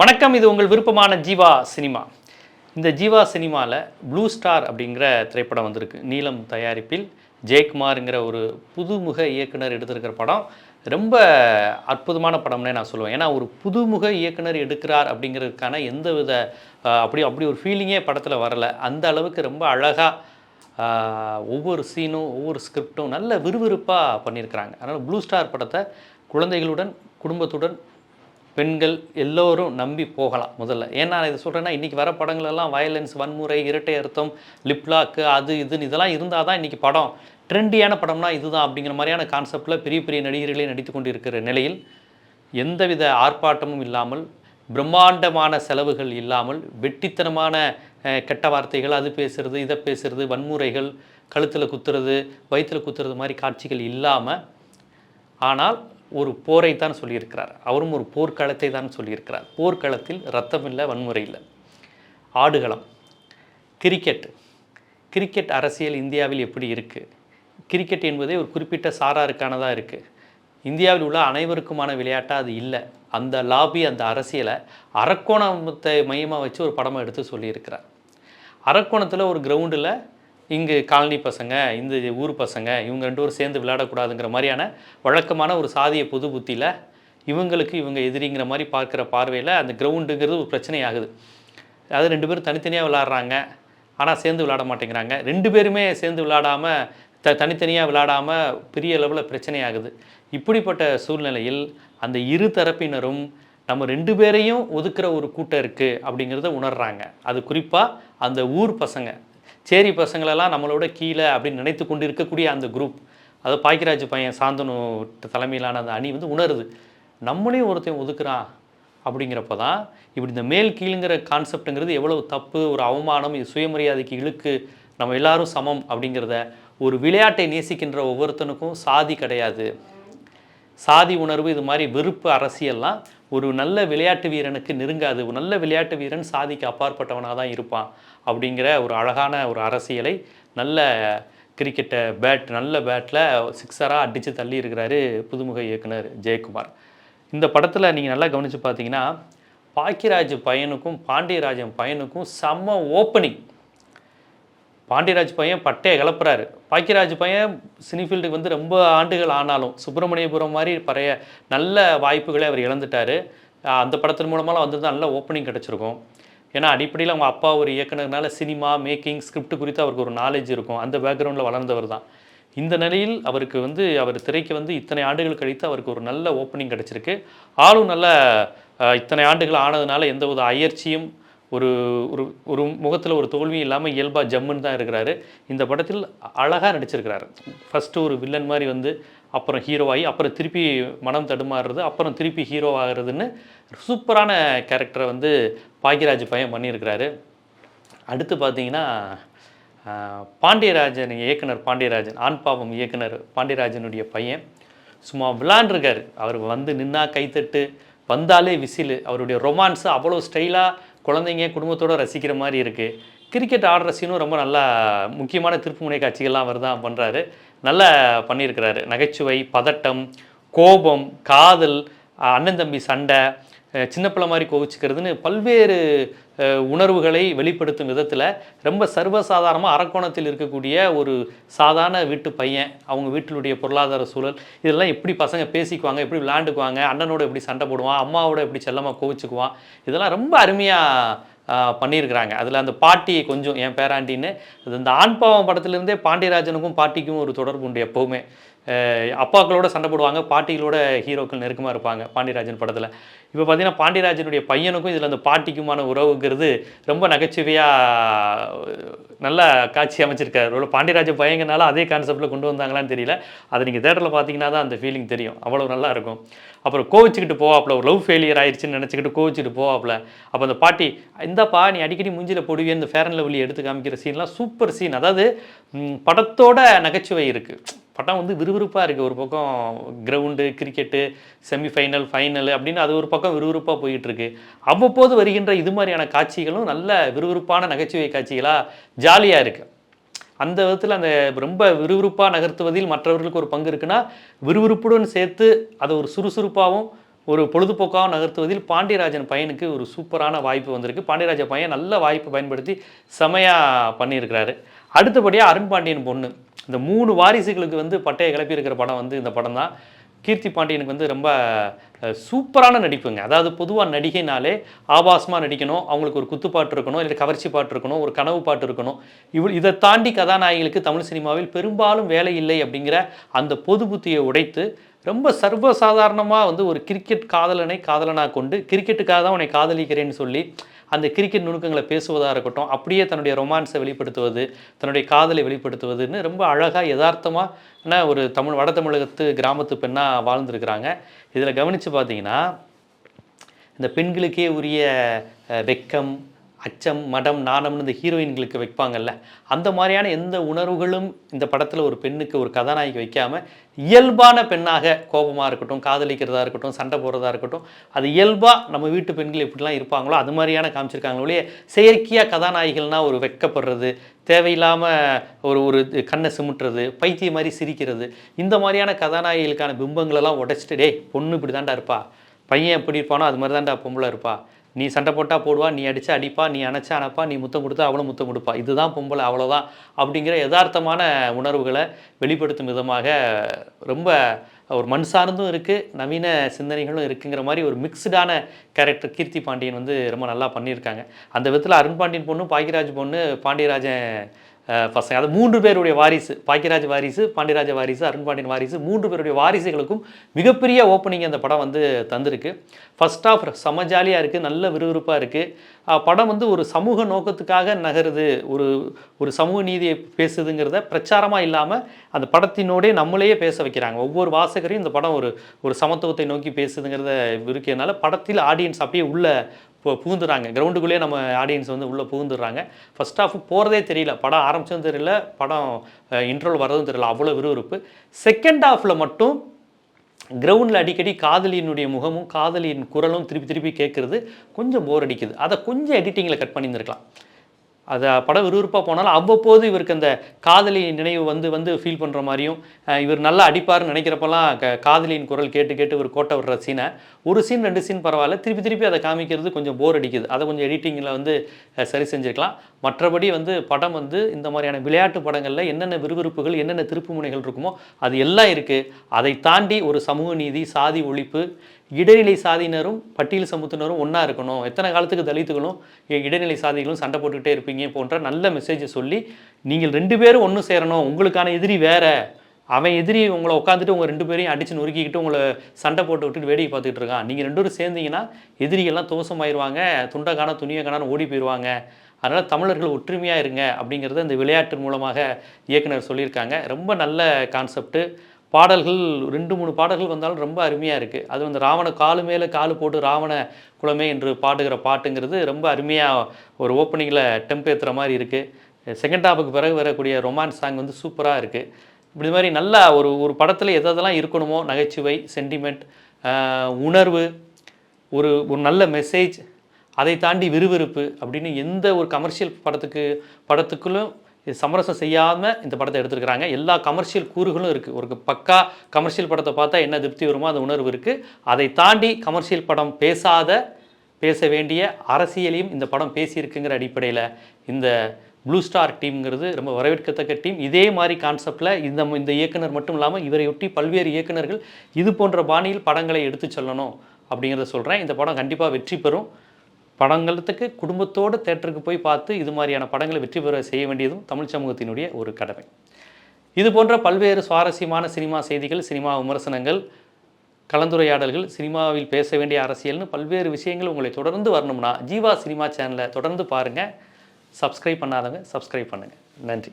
வணக்கம் இது உங்கள் விருப்பமான ஜீவா சினிமா. இந்த ஜீவா சினிமாவில் ப்ளூ ஸ்டார் அப்படிங்கிற திரைப்படம் வந்திருக்கு. நீலம் தயாரிப்பில் ஜெயக்குமாருங்கிற ஒரு புதுமுக இயக்குனர் எடுத்திருக்கிற படம். ரொம்ப அற்புதமான படம்னே நான் சொல்லுவேன். ஏன்னா ஒரு புதுமுக இயக்குனர் எடுக்கிறார் அப்படிங்கிறதுக்கான எந்த வித அப்படி அப்படி ஒரு ஃபீலிங்கே படத்தில் வரல. அந்த அளவுக்கு ரொம்ப அழகாக ஒவ்வொரு சீனும் ஒவ்வொரு ஸ்கிரிப்டும் நல்ல விறுவிறுப்பாக பண்ணியிருக்கிறாங்க. அதனால் ப்ளூ ஸ்டார் படத்தை குழந்தைகளுடன் குடும்பத்துடன் பெண்கள் எல்லோரும் நம்பி போகலாம் முதல்ல. ஏன் நான் இதை சொல்கிறேன்னா இன்றைக்கி வர படங்கள் எல்லாம் வயலன்ஸ் வன்முறை இரட்டை அர்த்தம் லிப்லாக்கு அது இதுன்னு இதெல்லாம் இருந்தால் தான் இன்றைக்கி படம் ட்ரெண்டியான படம்னா இதுதான் அப்படிங்கிற மாதிரியான கான்செப்டில் பெரிய பெரிய நடிகர்களே நடித்து கொண்டு இருக்கிற நிலையில் எந்தவித ஆர்ப்பாட்டமும் இல்லாமல் பிரம்மாண்டமான செலவுகள் இல்லாமல் வெட்டித்தனமான கெட்ட வார்த்தைகள் அது பேசுறது இதை பேசுறது வன்முறைகள் கழுத்தில் குத்துறது வயிற்றில் குத்துறது மாதிரி காட்சிகள் இல்லாமல் ஆனால் ஒரு போரை தான் சொல்லியிருக்கிறார். அவரும் ஒரு போர்க்களத்தை தான் சொல்லியிருக்கிறார். போர்க்களத்தில் ரத்தம் இல்லை வன்முறை இல்லை ஆடுகளம் கிரிக்கெட் கிரிக்கெட் அரசியல் இந்தியாவில் எப்படி இருக்குது கிரிக்கெட் என்பதே ஒரு குறிப்பிட்ட சாராருக்கானதாக இருக்குது இந்தியாவில் உள்ள அனைவருக்குமான விளையாட்டாக அது இல்லை. அந்த லாபி அந்த அரசியலை அரக்கோணத்தை மையமாக வச்சு ஒரு படமாக எடுத்து சொல்லியிருக்கிறார். அரக்கோணத்தில் ஒரு கிரவுண்டில் இங்கு காலனி பசங்க இந்த ஊர் பசங்க இவங்க ரெண்டு பேரும் சேர்ந்து விளையாடக்கூடாதுங்கிற மாதிரியான வழக்கமான ஒரு சாதிய பொது புத்தியில் இவங்களுக்கு இவங்க எதிரிங்கிற மாதிரி பார்க்குற பார்வையில் அந்த கிரவுண்டுங்கிறது ஒரு பிரச்சனையாகுது. அது ரெண்டு பேரும் தனித்தனியாக விளாட்றாங்க ஆனால் சேர்ந்து விளாட மாட்டேங்கிறாங்க. ரெண்டு பேருமே சேர்ந்து விளாடாமல் த தனித்தனியாக விளாடாமல் பெரிய அளவில் பிரச்சனையாகுது. இப்படிப்பட்ட சூழ்நிலையில் அந்த இரு தரப்பினரும் நம்ம ரெண்டு பேரையும் ஒதுக்குற ஒரு கூட்டம் இருக்குது அப்படிங்கிறத உணர்றாங்க. அது குறிப்பாக அந்த ஊர் பசங்க. சேரி பசங்களெல்லாம் நம்மளோட கீழே அப்படின்னு நினைத்து கொண்டு இருக்கக்கூடிய அந்த குரூப் அது பாக்கியராஜ் பையன் சாந்தனு தலைமையிலான அந்த அணி வந்து உணருது. நம்மளையும் ஒருத்தன் ஒதுக்குறான் அப்படிங்கிறப்ப தான் இப்படி இந்த மேல் கீழுங்கிற கான்செப்ட்டுங்கிறது எவ்வளவு தப்பு ஒரு அவமானம் இது சுயமரியாதைக்கு இழுக்கு நம்ம எல்லாரும் சமம் அப்படிங்கிறத ஒரு விளையாட்டை நேசிக்கின்ற ஒவ்வொருத்தனுக்கும் சாதி கிடையாது. சாதி உணர்வு இது மாதிரி வெறுப்பு அரசியல்லாம் ஒரு நல்ல விளையாட்டு வீரனுக்கு நெருங்காது. ஒரு நல்ல விளையாட்டு வீரன் சாதிக்கு அப்பாற்பட்டவனாக தான் இருப்பான். அப்படிங்கிற ஒரு அழகான ஒரு அரசியலை நல்ல கிரிக்கெட்டை பேட் நல்ல பேட்டில் சிக்ஸராக அடித்து தள்ளி இருக்கிறாரு புதுமுக இயக்குனர் ஜெயக்குமார். இந்த படத்தில் நீங்கள் நல்லா கவனித்து பார்த்தீங்கன்னா பாக்கியராஜ் பையனுக்கும் பாண்டியராஜன் பையனுக்கும் செம்ம ஓப்பனிங் பாண்டியராஜ் பையன் பட்டையை கிளப்புறாரு. பாக்கியராஜ் பையன் சினிஃபீல்டுக்கு வந்து ரொம்ப ஆண்டுகள் ஆனாலும் சுப்பிரமணியபுரம் மாதிரி பழைய நல்ல வாய்ப்புகளை அவர் இழந்துட்டார். அந்த படத்தின் மூலமாக வந்து நல்ல ஓப்பனிங் கிடச்சிருக்கும். ஏன்னா அடிப்படையில் அவங்க அப்பா ஒரு இயக்குனர்னால சினிமா மேக்கிங் ஸ்கிரிப்ட் குறித்து அவருக்கு ஒரு நாலேஜ் இருக்கும். அந்த பேக்ரவுண்டில் வளர்ந்தவர் தான். இந்த நிலையில் அவருக்கு வந்து அவர் திரைக்கு வந்து இத்தனை ஆண்டுகள் கழித்து அவருக்கு ஒரு நல்ல ஓப்பனிங் கிடச்சிருக்கு. ஆளும் நல்ல இத்தனை ஆண்டுகள் ஆனதுனால எந்த ஒரு அயற்சியும் ஒரு ஒரு ஒரு முகத்தில் ஒரு தோல்வியும் இல்லாமல் இயல்பாக ஜம்முன்னு தான் இருக்கிறாரு. இந்த படத்தில் அழகாக நடிச்சிருக்கிறாரு. ஃபஸ்ட்டு ஒரு வில்லன் மாதிரி வந்து அப்புறம் ஹீரோவாகி அப்புறம் திருப்பி மனம் தடுமாறுறது அப்புறம் திருப்பி ஹீரோ ஆகிறதுன்னு சூப்பரான கேரக்டரை வந்து பாக்யராஜ் பையன் பண்ணியிருக்கிறாரு. அடுத்து பார்த்தீங்கன்னா பாண்டியராஜன் இயக்குனர் பாண்டியராஜன் ஆண் பாவம் இயக்குனர் பாண்டியராஜனுடைய பையன். சும்மா விளாண்டுருக்கார். அவர் வந்து நின்னா கைத்தட்டு வந்தாலே விசிலு. அவருடைய ரொமான்ஸு அவ்வளோ ஸ்டைலாக குழந்தைங்க குடும்பத்தோடு ரசிக்கிற மாதிரி இருக்குது கிரிக்கெட் ஆடுற சீனும் ரொம்ப நல்லா முக்கியமான திருப்புமுனை காட்சிகள்லாம் அவர் தான் பண்ணுறாரு நல்லா பண்ணியிருக்கிறாரு. நகைச்சுவை பதட்டம் கோபம் காதல் அண்ணன் தம்பி சண்டை சின்னப்பிள்ள சின்ன பிள்ளை மாதிரி கோவிச்சுக்கிறதுன்னு பல்வேறு உணர்வுகளை வெளிப்படுத்தும் விதத்தில் ரொம்ப சர்வசாதாரணமாக அரக்கோணத்தில் இருக்கக்கூடிய ஒரு சாதாரண வீட்டு பையன் அவங்க வீட்டினுடைய பொருளாதார சூழல் இதெல்லாம் எப்படி பசங்க பேசிக்குவாங்க எப்படி விளையாண்டுக்குவாங்க அண்ணனோட எப்படி சண்டை போடுவான் அம்மாவோட எப்படி செல்லமாக கோவிச்சுக்குவான் இதெல்லாம் ரொம்ப அருமையாக பண்ணியிருக்கிறாங்க. அதில் அந்த பாட்டி கொஞ்சம் என் பேராண்டின்னு அது இந்த ஆண் பாவம் படத்துலேருந்தே பாண்டியராஜனுக்கும் பாட்டிக்கும் ஒரு தொடர்பு உண்டு எப்போவுமே. அப்பாக்களோட சண்டை போடுவாங்க பாட்டிகளோட ஹீரோக்கள் நெருக்கமாக இருப்பாங்க பாண்டியராஜன் படத்தில். இப்போ பார்த்தீங்கன்னா பாண்டியராஜனுடைய பையனுக்கும் இதில் அந்த பாட்டிக்குமான உறவுங்கிறது ரொம்ப நகைச்சுவையாக நல்லா காட்சி அமைச்சிருக்காரு. ஒரு பாண்டியராஜன் பையங்கனால அதே கான்செப்டில் கொண்டு வந்தாங்களான்னு தெரியல. அதை நீங்கள் தேட்டரில் பார்த்தீங்கன்னா தான் அந்த ஃபீலிங் தெரியும். அவ்வளோ நல்லா இருக்கும். அப்புறம் கோவிச்சுக்கிட்டு போவாப்பில். ஒரு லவ் ஃபெயிலியர் ஆயிடுச்சுன்னு நினச்சிக்கிட்டு கோவிச்சுட்டு போவாப்புல. அப்போ அந்த பாட்டி இந்தப்பா நீ அடிக்கடி மூஞ்சில போடுவியே இந்த ஃபேர் அண்ட் எடுத்து காமிக்கிற சீன்லாம் சூப்பர் சீன் அதாவது படத்தோட நகைச்சுவை இருக்குது படம் வந்து விறுவிறுப்பாக இருக்குது ஒரு பக்கம் கிரவுண்டு கிரிக்கெட்டு செமிஃபைனல் ஃபைனல் அப்படின்னு அது ஒரு பக்கம் விறுவிறுப்பாக போயிட்டுருக்கு. அவ்வப்போது வருகின்ற இது மாதிரியான காட்சிகளும் நல்ல விறுவிறுப்பான நகைச்சுவை காட்சிகளாக ஜாலியாக இருக்குது அந்த விதத்தில் அந்த ரொம்ப விறுவிறுப்பாக நகர்த்துவதில் மற்றவர்களுக்கு ஒரு பங்கு இருக்குன்னா விறுவிறுப்புடன் சேர்த்து அதை ஒரு சுறுசுறுப்பாகவும் ஒரு பொழுதுபோக்காக நகர்த்துவதில் பாண்டியராஜன் பையனுக்கு ஒரு சூப்பரான வாய்ப்பு வந்திருக்கு. பாண்டியராஜன் பையன் நல்ல வாய்ப்பு பயன்படுத்தி செமையாக பண்ணியிருக்கிறாரு. அடுத்தபடியாக அருண் பாண்டியன் பொண்ணு. இந்த மூணு வாரிசுகளுக்கு வந்து பட்டையை கிளப்பியிருக்கிற படம் வந்து இந்த படம் தான். கீர்த்தி பாண்டியனுக்கு வந்து ரொம்ப சூப்பரான நடிப்புங்க. அதாவது பொதுவாக நடிகைனாலே ஆபாசமாக நடிக்கணும் அவங்களுக்கு ஒரு குத்துப்பாட்டு இருக்கணும் இல்லை கவர்ச்சி பாட்டு இருக்கணும் ஒரு கனவு பாட்டு இருக்கணும். இவ் இதை தாண்டி கதாநாயகிகளுக்கு தமிழ் சினிமாவில் பெரும்பாலும் வேலை இல்லை அப்படிங்கிற அந்த பொது புத்தியை உடைத்து ரொம்ப சர்வசாதாரணமாக வந்து ஒரு கிரிக்கெட் காதலனை காதலனாக கொண்டு கிரிக்கெட்டுக்காக தான் உன்னை காதலிக்கிறேன்னு சொல்லி அந்த கிரிக்கெட் நுணுக்கங்களை பேசுவதாக இருக்கட்டும் அப்படியே தன்னுடைய ரொமான்ஸை வெளிப்படுத்துவது தன்னுடைய காதலை வெளிப்படுத்துவதுன்னு ரொம்ப அழகாக யதார்த்தமான ஒரு தமிழ் வட தமிழகத்து கிராமத்து பெண்ணாக வாழ்ந்துருக்கிறாங்க. இதில் கவனித்து பார்த்தீங்கன்னா இந்த பெண்களுக்கே உரிய வெக்கம் அச்சம் மடம் நாணம்னு இந்த ஹீரோயின்களுக்கு வைப்பாங்கல்ல. அந்த மாதிரியான எந்த உணர்வுகளும் இந்த படத்தில் ஒரு பெண்ணுக்கு ஒரு கதாநாயகி வைக்காமல் இயல்பான பெண்ணாக கோபமாக இருக்கட்டும் காதலிக்கிறதா இருக்கட்டும் சண்டை போடுறதா இருக்கட்டும் அது இயல்பாக நம்ம வீட்டு பெண்கள் எப்படிலாம் இருப்பாங்களோ அது மாதிரியான காமிச்சிருக்காங்க ஒழிய செயற்கையாக கதாநாயகிகள்னால் ஒரு வெக்கப்படுறது தேவையில்லாமல் ஒரு ஒரு கண்ணை சிமுட்டுறது பைத்திய மாதிரி சிரிக்கிறது இந்த மாதிரியான கதாநாயகிகளுக்கான பிம்பங்களெல்லாம் உடைச்சிட்டு டேய் பொண்ணு இப்படி தான்டா இருப்பா. பையன் எப்படி இருப்பானோ அது மாதிரி தான்டா பொம்பளை இருப்பா. நீ சண்டை போட்டால் போடுவா நீ அடித்தா அடிப்பா நீ அணைச்சா அணைப்பா நீ முத்தம் கொடுத்தா அவளும் முத்தம் கொடுப்பா. இதுதான் பொம்பளை அவ்வளோதான் அப்படிங்கிற யதார்த்தமான உணர்வுகளை வெளிப்படுத்தும் விதமாக ரொம்ப ஒரு மண் சார்ந்தும் இருக்குது நவீன சிந்தனைகளும் இருக்குங்கிற மாதிரி ஒரு மிக்ஸ்டான கேரக்டர் கீர்த்தி பாண்டியன் வந்து ரொம்ப நல்லா பண்ணியிருக்காங்க. அந்த விதத்தில் அருண் பாண்டியன் பொண்ணு பாக்கியராஜ் பொண்ணு பாண்டியராஜன் பசங்க. அது மூன்று பேருடைய வாரிசு. பாக்கியராஜ் வாரிசு பாண்டியராஜ வாரிசு அருண் பாண்டியன் வாரிசு மூன்று பேருடைய வாரிசுகளுக்கும் மிகப்பெரிய ஓப்பனிங் அந்த படம் வந்து தந்திருக்கு. ஃபஸ்ட் ஆஃப் செம ஜாலியாக இருக்குது நல்ல விறுவிறுப்பாக இருக்குது படம் வந்து ஒரு சமூக நோக்கத்துக்காக நகருது ஒரு ஒரு சமூக நீதியை பேசுதுங்கிறத பிரச்சாரமாக இல்லாமல் அந்த படத்தினோடே நம்மளையே பேச வைக்கிறாங்க. ஒவ்வொரு வாசகரையும் இந்த படம் ஒரு ஒரு சமத்துவத்தை நோக்கி பேசுதுங்கிறத இருக்கிறதுனால படத்தில் ஆடியன்ஸ் அப்படியே உள்ளே இப்போ புகுந்துடுறாங்க கிரவுண்டுக்குள்ளேயே நம்ம ஆடியன்ஸ் வந்து உள்ளே புகுந்துடுறாங்க ஃபர்ஸ்ட் ஆஃப் போகிறதே தெரியல. படம் ஆரம்பிச்சதும் தெரியல. படம் இன்ட்ரோல் வர்றதும் தெரியல. அவ்வளோ விறுவிறுப்பு. செகண்ட் ஆஃபில் மட்டும் கிரவுண்டில் அடிக்கடி காதலியினுடைய முகமும் காதலியின் குரலும் திருப்பி திருப்பி கேட்குறது. கொஞ்சம் போர் அடிக்குது. அதை கொஞ்சம் எடிட்டிங்கில் கட் பண்ணியிருந்திருக்கலாம். அது படம் விறுவிறுப்பாக போனாலும் அவ்வப்போது இவருக்கு அந்த காதலி நினைவு வந்து வந்து ஃபீல் பண்ணுற மாதிரியும் இவர் நல்லா அடிப்பார்னு நினைக்கிறப்பெல்லாம் க காதலியின் குரல் கேட்டு கேட்டு இவர் கோட்டை விடுற சீனை ஒரு சீன் ரெண்டு சீன் பரவாயில்ல. திருப்பி திருப்பி அதை காமிக்கிறது கொஞ்சம் போர் அடிக்குது. அதை கொஞ்சம் எடிட்டிங்கில் வந்து சரி செஞ்சுருக்கலாம். மற்றபடி வந்து படம் வந்து இந்த மாதிரியான விளையாட்டு படங்களில் என்னென்ன விறுவிறுப்புகள் என்னென்ன திருப்பு முனைகள் இருக்குமோ அது எல்லாம் இருக்குது அதை தாண்டி ஒரு சமூக நீதி சாதி ஒழிப்பு இடைநிலை சாதியினரும் பட்டியல் சமூகத்தினரும் ஒன்றா இருக்கணும். எத்தனை காலத்துக்கு தலித்துகளும் இடைநிலை சாதிகளும் சண்டை போட்டுக்கிட்டே இருப்பீங்க போன்ற நல்ல மெசேஜை சொல்லி நீங்கள் ரெண்டு பேரும் ஒன்று சேரணும். உங்களுக்கான எதிரி வேறு. அவன் எதிரி உங்களை உட்காந்துட்டு உங்கள் ரெண்டு பேரையும் அடித்து நொறுக்கிக்கிட்டு உங்களை சண்டை போட்டு விட்டுட்டு வேடிக்கை பார்த்துக்கிட்டு இருக்கான். நீங்கள் ரெண்டு பேரும் சேர்ந்தீங்கன்னா எதிரிகள்லாம் தோசமாயிருவாங்க துண்டை துணியக்கானு காணான்னு ஓடி போயிடுவாங்க அதனால் தமிழர்கள் ஒற்றுமையாக இருங்க அப்படிங்கிறத இந்த விளையாட்டு மூலமாக இயக்குனர் சொல்லியிருக்காங்க. ரொம்ப நல்ல கான்செப்ட்டு பாடல்கள் ரெண்டு மூணு பாடல்கள் வந்தாலும் ரொம்ப அருமையாக இருக்குது அது வந்து ராவண காலு மேலே காலு போட்டு ராவண குலமே என்று பாடுகிற பாட்டுங்கிறது ரொம்ப அருமையாக ஒரு ஓப்பனிங்கில் டெம்ப் ஏற்றுற மாதிரி இருக்குது செகண்ட் ஹாஃபுக்கு பிறகு வரக்கூடிய ரொமான்ஸ் சாங் வந்து சூப்பராக இருக்குது இப்படி மாதிரி நல்லா ஒரு ஒரு படத்தில் எதெல்லாம் இருக்கணுமோ நகைச்சுவை சென்டிமெண்ட் உணர்வு ஒரு ஒரு நல்ல மெசேஜ் அதை தாண்டி விறுவிறுப்பு அப்படின்னு எந்த ஒரு கமர்ஷியல் படத்துக்கு படத்துக்குள்ளும் இது சமரசம் செய்யாமல் இந்த படத்தை எடுத்திருக்கிறாங்க. எல்லா கமர்ஷியல் கூறுகளும் இருக்குது ஒரு பக்கா கமர்ஷியல் படத்தை பார்த்தா என்ன திருப்தி வருமோ அந்த உணர்வு இருக்குது அதை தாண்டி கமர்ஷியல் படம் பேசாத பேச வேண்டிய அரசியலையும் இந்த படம் பேசியிருக்குங்கிற அடிப்படையில் இந்த ப்ளூ ஸ்டார் டீம்ங்கிறது ரொம்ப வரவேற்கத்தக்க டீம் இதே மாதிரி கான்செப்டில் இந்த இந்த இயக்குனர் மட்டும் இல்லாமல் இவரையொட்டி பல்வேறு இயக்குனர்கள் இது போன்ற பாணியில் படங்களை எடுத்து சொல்லணும் அப்படிங்கிறத சொல்கிறேன் இந்த படம் கண்டிப்பாக வெற்றி பெறும். படங்களுக்கு குடும்பத்தோடு தேட்டருக்கு போய் பார்த்து இது மாதிரியான படங்களை வெற்றி பெற செய்ய வேண்டியதும் தமிழ் சமூகத்தினுடைய ஒரு கடமை. இது போன்ற பல்வேறு சுவாரஸ்யமான சினிமா செய்திகள் சினிமா விமர்சனங்கள் கலந்துரையாடல்கள் சினிமாவில் பேச வேண்டிய அரசியல்னு பல்வேறு விஷயங்கள் உங்களை தொடர்ந்து வரணும்னா ஜீவா சினிமா சேனலை தொடர்ந்து பாருங்கள் சப்ஸ்கிரைப் பண்ணாதவங்க சப்ஸ்கிரைப் பண்ணுங்கள் நன்றி.